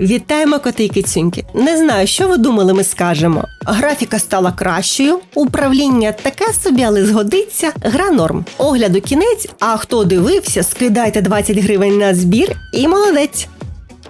Вітаємо коти і кицюньки. Не знаю, що ви думали, ми скажемо. Графіка стала кращою, управління таке собі, але згодиться. Гра норм. Огляду кінець. А хто дивився, скидайте 20 гривень на збір і молодець.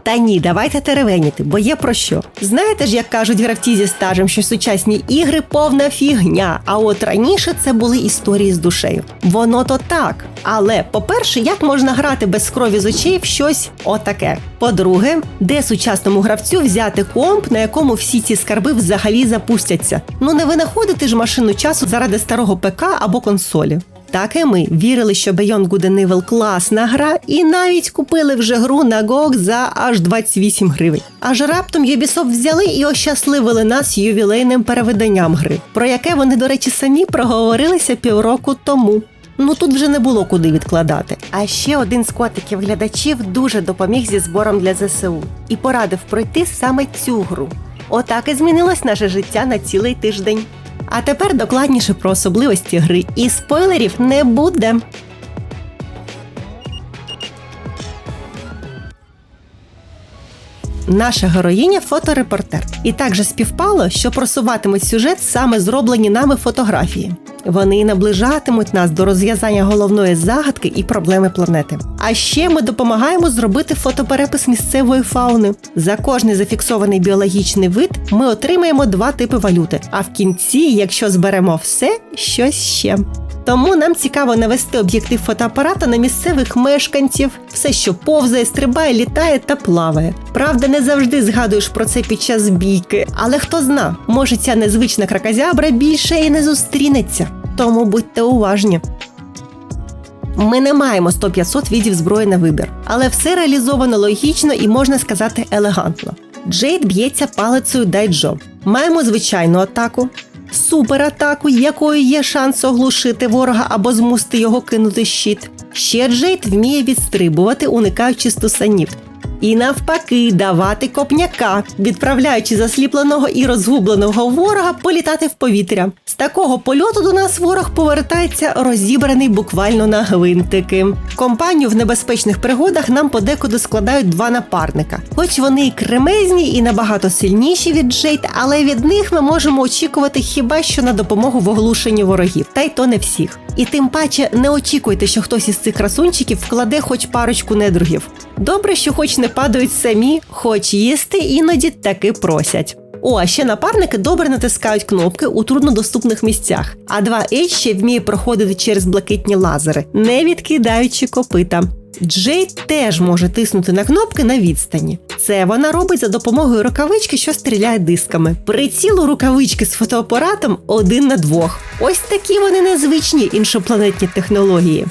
Та ні, давайте теревеніти, бо є про що. Знаєте ж, як кажуть гравці зі стажем, що сучасні ігри повна фігня. А от раніше це були історії з душею. Воно то так. Але, по-перше, як можна грати без крові з очей в щось отаке? По-друге, де сучасному гравцю взяти комп, на якому всі ці скарби взагалі запустяться? Ну не винаходити ж машину часу заради старого ПК або консолі. Так і ми вірили, що Beyond Good and Evil класна гра, і навіть купили вже гру на GOG за аж 28 гривень. Аж раптом Ubisoft взяли і ощасливили нас ювілейним перевиданням гри, про яке вони, до речі, самі проговорилися півроку тому. Ну тут вже не було куди відкладати. А ще один з котиків глядачів дуже допоміг зі збором для ЗСУ і порадив пройти саме цю гру. Отак і змінилось наше життя на цілий тиждень. А тепер докладніше про особливості гри, і спойлерів не буде. Наша героїня фоторепортер. І так же співпало, що просуватимуть сюжет саме зроблені нами фотографії. Вони наближатимуть нас до розв'язання головної загадки і проблеми планети. А ще ми допомагаємо зробити фотоперепис місцевої фауни. За кожний зафіксований біологічний вид ми отримаємо два типи валюти. А в кінці, якщо зберемо все, щось ще. Тому нам цікаво навести об'єктив фотоапарата на місцевих мешканців, все, що повзає, стрибає, літає та плаває. Правда, не завжди згадуєш про це під час бійки, але хто зна, може ця незвична кракозябра більше і не зустрінеться. Тому будьте уважні. Ми не маємо 100-500 видів зброї на вибір, але все реалізовано логічно і можна сказати елегантно. Джейд б'ється палицею Дайджо. Маємо звичайну атаку, суператаку, якою є шанс оглушити ворога або змусити його кинути щит. Ще Джейд вміє відстрибувати, уникаючи стусанів. І навпаки, давати копняка, відправляючи засліпленого і розгубленого ворога політати в повітря. З такого польоту до нас ворог повертається розібраний буквально на гвинтики. Компанію в небезпечних пригодах нам подекуди складають два напарника. Хоч вони і кремезні, і набагато сильніші від Джейд, але від них ми можемо очікувати хіба що на допомогу в оглушенні ворогів, та й то не всіх. І тим паче не очікуйте, що хтось із цих красунчиків вкладе хоч парочку недругів. Добре, що хоч не падають самі, хоч їсти іноді таки просять. О, а ще напарники добре натискають кнопки у труднодоступних місцях. А 2H ще вміє проходити через блакитні лазери, не відкидаючи копита. Джейд теж може тиснути на кнопки на відстані. Це вона робить за допомогою рукавички, що стріляє дисками. Приціл у рукавички з фотоапаратом один на двох. Ось такі вони незвичні іншопланетні технології.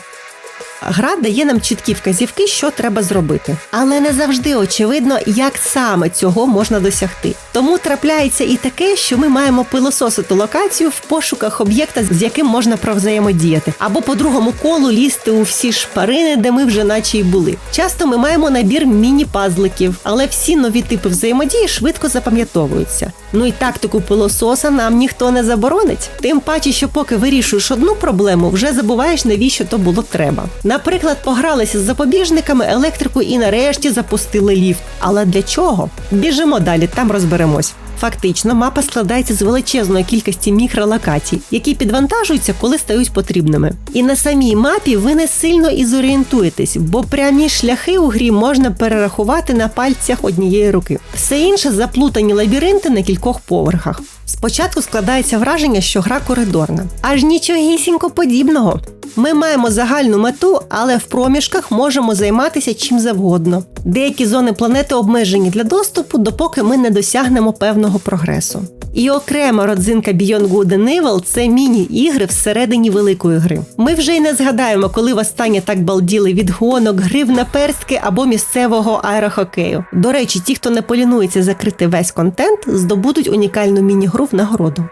Гра дає нам чіткі вказівки, що треба зробити, але не завжди очевидно, як саме цього можна досягти. Тому трапляється і таке, що ми маємо пилососити локацію в пошуках об'єкта, з яким можна провзаємодіяти, або по другому колу лізти у всі шпарини, де ми вже наче й були. Часто ми маємо набір міні-пазликів, але всі нові типи взаємодії швидко запам'ятовуються. Ну і тактику пилососа нам ніхто не заборонить. Тим паче, що поки вирішуєш одну проблему, вже забуваєш, навіщо то було треба. Наприклад, погралися з запобіжниками, електрику і нарешті запустили ліфт. Але для чого? Біжимо далі, там розберемось. Фактично, мапа складається з величезної кількості мікролокацій, які підвантажуються, коли стають потрібними. І на самій мапі ви не сильно і зорієнтуєтесь, бо прямі шляхи у грі можна перерахувати на пальцях однієї руки. Все інше заплутані лабіринти на кількох поверхах. Спочатку складається враження, що гра коридорна, аж нічогісінько подібного. Ми маємо загальну мету, але в проміжках можемо займатися чим завгодно. Деякі зони планети обмежені для доступу, допоки ми не досягнемо певного прогресу. І окрема родзинка Beyond Good and Evil – це міні-ігри всередині великої гри. Ми вже й не згадаємо, коли востаннє так балділи від гонок, гри в наперстки або місцевого аерохокею. До речі, ті, хто не полінується закрити весь контент, здобудуть унікальну міні-гру в нагороду.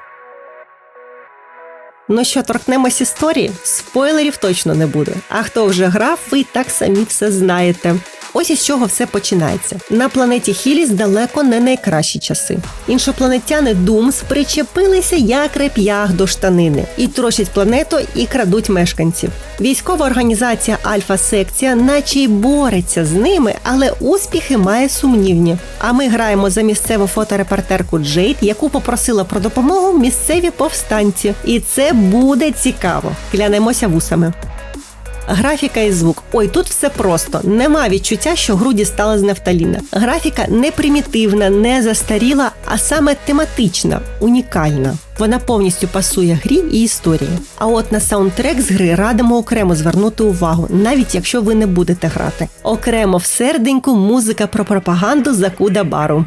Ну що, торкнемось історії? Спойлерів точно не буде. А хто вже грав, ви так самі все знаєте. Ось із чого все починається. На планеті Хіліс далеко не найкращі часи. Іншопланетяни Думс причепилися як реп'ях до штанини і трощать планету і крадуть мешканців. Військова організація Альфа Секція, наче й бореться з ними, але успіхи має сумнівні. А ми граємо за місцеву фоторепортерку Джейд, яку попросила про допомогу місцеві повстанці. І це буде цікаво. Клянемося вусами. Графіка і звук. Ой, тут все просто. Нема відчуття, що груді стали з нафталіна. Графіка не примітивна, не застаріла, а саме тематична, унікальна. Вона повністю пасує грі і історії. А от на саундтрек з гри радимо окремо звернути увагу, навіть якщо ви не будете грати. Окремо в серденьку музика про пропаганду Закуда Бару.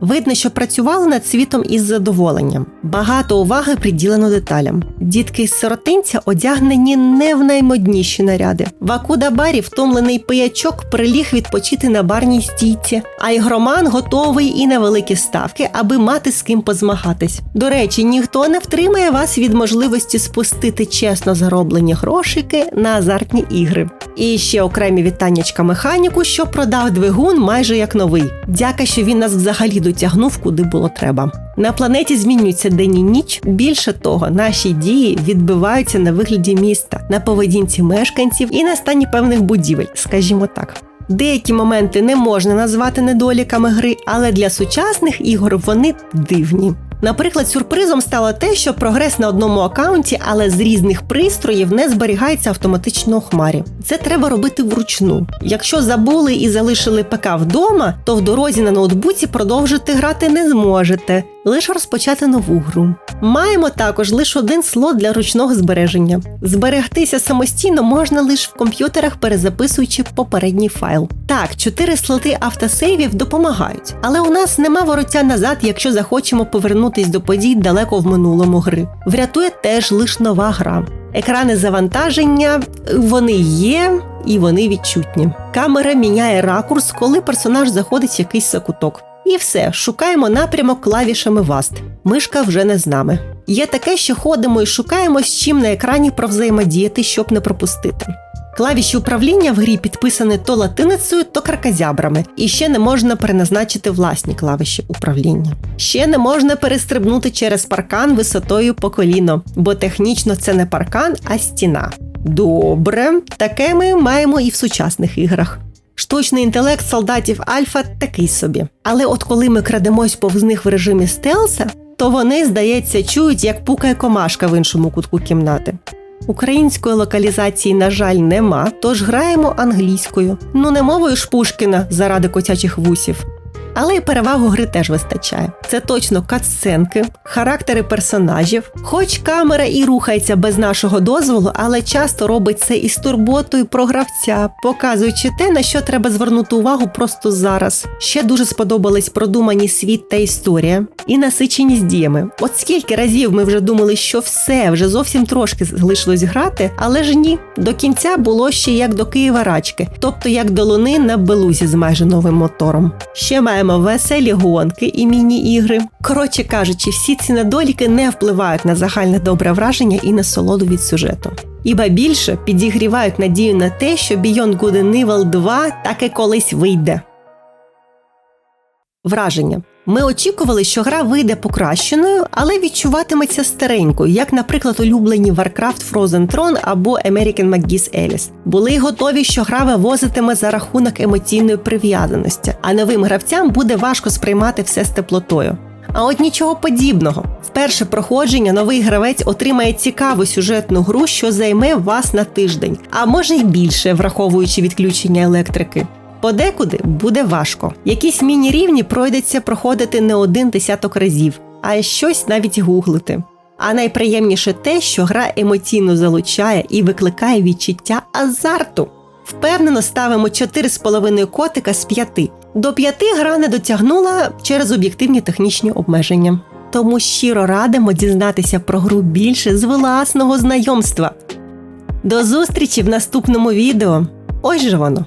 Видно, що працювали над світом із задоволенням. Багато уваги приділено деталям. Дітки з сиротинця одягнені не в наймодніші наряди. Вакуда барі втомлений пиячок приліг відпочити на барній стійці, а ігроман готовий і на великі ставки, аби мати з ким позмагатись. До речі, ніхто не втримає вас від можливості спустити чесно зароблені грошики на азартні ігри. І ще окремі вітаннячка механіку, що продав двигун майже як новий. Дяка, що він нас взагалі дотягнув куди було треба. На планеті змінюється день і ніч. Більше того, наші дії відбиваються на вигляді міста, на поведінці мешканців і на стані певних будівель, скажімо так. Деякі моменти не можна назвати недоліками гри, але для сучасних ігор вони дивні. Наприклад, сюрпризом стало те, що прогрес на одному акаунті, але з різних пристроїв не зберігається автоматично у хмарі. Це треба робити вручну. Якщо забули і залишили ПК вдома, то в дорозі на ноутбуці продовжити грати не зможете. Лише розпочати нову гру. Маємо також лише один слот для ручного збереження. Зберегтися самостійно можна лише в комп'ютерах, перезаписуючи попередній файл. Так, чотири слоти автосейвів допомагають, але у нас нема вороття назад, якщо захочемо повернутись до подій далеко в минулому гри. Врятує теж лише нова гра. Екрани завантаження вони є і вони відчутні. Камера міняє ракурс, коли персонаж заходить в якийсь закуток. І все, шукаємо напрямок клавішами Васт. Мишка вже не з нами. Є таке, що ходимо і шукаємо, з чим на екрані провзаємодіяти, щоб не пропустити. Клавіші управління в грі підписані то латиницею, то карказябрами, і ще не можна переназначити власні клавіші управління. Ще не можна перестрибнути через паркан висотою по коліно, бо технічно це не паркан, а стіна. Добре, таке ми маємо і в сучасних іграх. Штучний інтелект солдатів Альфа такий собі. Але от коли ми крадемось повз них в режимі стелса, то вони, здається, чують, як пукає комашка в іншому кутку кімнати. Української локалізації, на жаль, нема, тож граємо англійською. Ну не мовою ж Пушкіна заради котячих вусів. Але й перевагу гри теж вистачає. Це точно катсценки, характери персонажів. Хоч камера і рухається без нашого дозволу, але часто робить це із турботою про гравця, показуючи те, на що треба звернути увагу просто зараз. Ще дуже сподобались продумані світ та історія і насиченість діями. От скільки разів ми вже думали, що все вже зовсім трошки залишилось грати, але ж ні, до кінця було ще як до Києва рачки, тобто як до луни на белузі з майже новим мотором. Ще має маємо веселі гонки і міні-ігри. Коротше кажучи, всі ці недоліки не впливають на загальне добре враження і насолоду від сюжету. Іба більше підігрівають надію на те, що Beyond Good and Evil 2 таки колись вийде. Враження ми очікували, що гра вийде покращеною, але відчуватиметься старенькою, як, наприклад, улюблені Warcraft Frozen Throne або American McGee's Alice. Були готові, що гра вивозитиме за рахунок емоційної прив'язаності, а новим гравцям буде важко сприймати все з теплотою. А от нічого подібного. Вперше проходження новий гравець отримає цікаву сюжетну гру, що займе вас на тиждень, а може й більше, враховуючи відключення електрики. Подекуди буде важко. Якісь міні-рівні пройдеться проходити не один десяток разів, а щось навіть гуглити. А найприємніше те, що гра емоційно залучає і викликає відчуття азарту. Впевнено, ставимо 4,5 котика з 5. До 5 гра не дотягнула через об'єктивні технічні обмеження. Тому щиро радимо дізнатися про гру більше з власного знайомства. До зустрічі в наступному відео. Ось же воно.